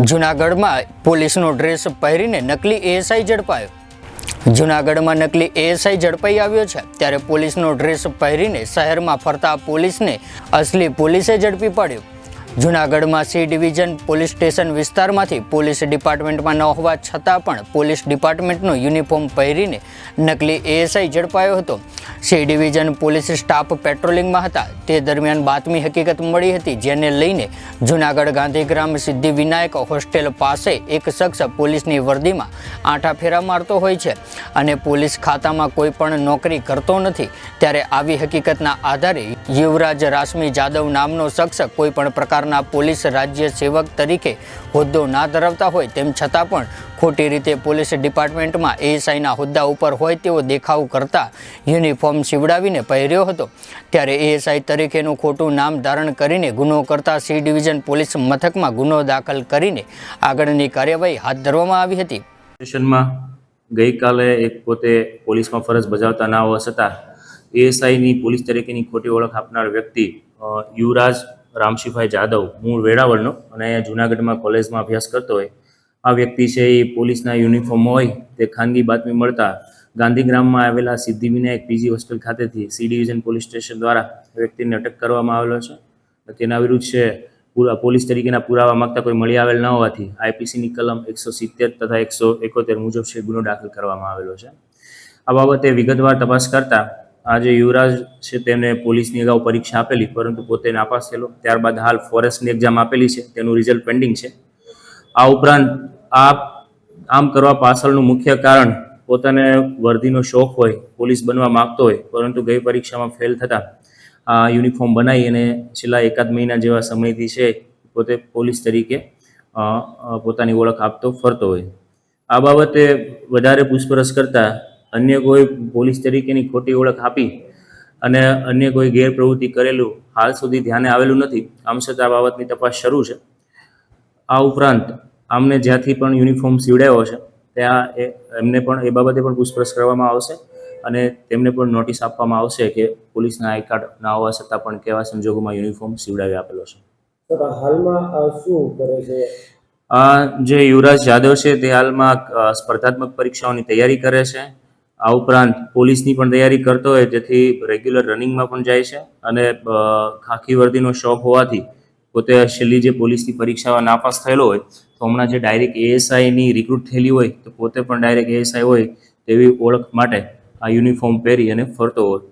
જુનાગઢમાં પોલીસનો ડ્રેસ પહેરીને નકલી એએસઆઈ ઝડપાયો. જુનાગઢમાં નકલી એએસઆઈ ઝડપાઈ આવ્યો છે, ત્યારે પોલીસનો ડ્રેસ પહેરીને શહેરમાં ફરતા પોલીસને અસલી પોલીસે ઝડપી પાડ્યો. જુનાગઢમાં સી ડિવિઝન પોલીસ સ્ટેશન વિસ્તારમાંથી પોલીસ ડિપાર્ટમેન્ટમાં ન હોવા છતાં પણ પોલીસ ડિપાર્ટમેન્ટનો યુનિફોર્મ પહેરીને નકલી એએસઆઈ ઝડપાયો હતો. સી ડિવિઝન પોલીસ સ્ટાફ પેટ્રોલિંગમાં હતા. તે દરમિયાન બાતમી હકીકત મળી હતી, જેને લઈને જુનાગઢ ગાંધીગ્રામ સિદ્ધિ વિનાયક હોસ્ટેલ પાસે એક શખ્સ પોલીસની વર્દીમાં આંટા ફેરા મારતો હોય છે અને પોલીસ ખાતામાં કોઈ પણ નોકરી કરતો નથી. ત્યારે આવી હકીકતના આધારે યુવરાજ રાશમી જાદવ નામનો શખ્સ કોઈ પણ પ્રકારના પોલીસ રાજ્ય સેવક તરીકે હોદ્દો ના ધરાવતા હોય તેમ છતાં પણ ખોટી રીતે પોલીસ ડિપાર્ટમેન્ટમાં એએસઆઈના હોદ્દા ઉપર હોય તેવો દેખાવ કરતા યુનિફોર્મ સીવડાવીને પહેર્યો હતો. ત્યારે એએસઆઈ તરીકેનું ખોટું નામ ધારણ કરીને ગુનો કરતા સી ડિવિઝન પોલીસ મથકમાં ગુનો દાખલ કરીને આગળની કાર્યવાહી હાથ ધરવામાં આવી હતી. ગઈકાલે એક પોતે પોલીસમાં ફરજ બજાવતા ના હોવા છતાં એએસઆઈની પોલીસ તરીકેની ખોટી ઓળખ આપનાર વ્યક્તિ યુવરાજ રામશીભાઈ જાદવ, મૂળ વેરાવળનો અને અહીંયા જુનાગઢમાં કોલેજમાં અભ્યાસ કરતો હોય. આ વ્યક્તિ છે એ પોલીસના યુનિફોર્મ હોય, તે ખાનગી બાતમી મળતા ગાંધીગ્રામમાં આવેલા સિદ્ધિ વિનાયક પીજી હોસ્ટેલ ખાતેથી સી ડિવિઝન પોલીસ સ્ટેશન દ્વારા વ્યક્તિને અટક કરવામાં આવેલો છે. તેના વિરુદ્ધ છે પોલીસ તરીકેના પુરાવા માંગતા કોઈ મળી આવેલ ન હોવાથી આઈપીસીની કલમ એકસો સિત્તેર તથા એકસો એકોતેર મુજબ છે ગુનો દાખલ કરવામાં આવેલો છે. આ બાબતે વિગતવાર તપાસ કરતા આ જે યુવરાજ છે તેને પોલીસની અગાઉ પરીક્ષા આપેલી, પરંતુ પોતે નાપાસ થયેલો. ત્યારબાદ હાલ ફોરેસ્ટની એક્ઝામ આપેલી છે, તેનું રિઝલ્ટ પેન્ડિંગ છે. આ ઉપરાંત આ આમ કરવા પાછળનું મુખ્ય કારણ પોતાને વર્દીનો શોખ હોય, પોલીસ બનવા માગતો હોય, પરંતુ ગઈ પરીક્ષામાં ફેલ થતાં આ યુનિફોર્મ બનાવી અને છેલ્લા એકાદ મહિના જેવા સમયથી છે, પોતે પોલીસ તરીકે પોતાની ઓળખ આપતો, ફરતો હોય. આ બાબતે વધારે પૂછપરછ કરતા અન્ય કોઈ પોલીસ તરીકેની ખોટી ઓળખ આપી અને અન્ય કોઈ ગેરપ્રવૃત્તિ કરેલું હાલ સુધી ધ્યાને આવેલું નથી. આમ છતાં આ બાબતની તપાસ શરૂ છે. આ ઉપરાંત આમને જ્યાંથી પણ યુનિફોર્મ સીવડાવ્યો છે ત્યાં એમને પણ એ બાબતે પણ પૂછપરછ કરવામાં આવશે અને તેમને પણ નોટિસ આપવામાં આવશે કે પોલીસના આઈ કાર્ડ ના હોવા છતાં પણ કેવા સંજોગોમાં યુનિફોર્મ સીવડાવી આપેલો છે. હાલમાં શું કરે છે? આ જે યુવરાજ જાદવ છે તે હાલમાં સ્પર્ધાત્મક પરીક્ષાઓની તૈયારી કરે છે. આ ઉપરાંત પોલીસની પણ તૈયારી કરતો હોય જેથી રેગ્યુલર રનિંગમાં પણ જાય છે અને ખાખી વર્દીનો શોખ હોવાથી પોતે છેલ્લી જે પોલીસની પરીક્ષામાં નાપાસ થયેલો હોય તો હમણાં જે ડાયરેક્ટ એએસઆઈની રિક્રુટ થયેલી હોય તો પોતે પણ ડાયરેક્ટ એએસઆઈ હોય તેવી ઓળખ માટે આ યુનિફોર્મ પહેરી અને ફરતો હોય.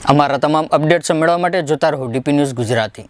અમારા તમામ અપડેટ્સ મેળવવા માટે જોતા રહો ડીપી ન્યૂઝ ગુજરાતી.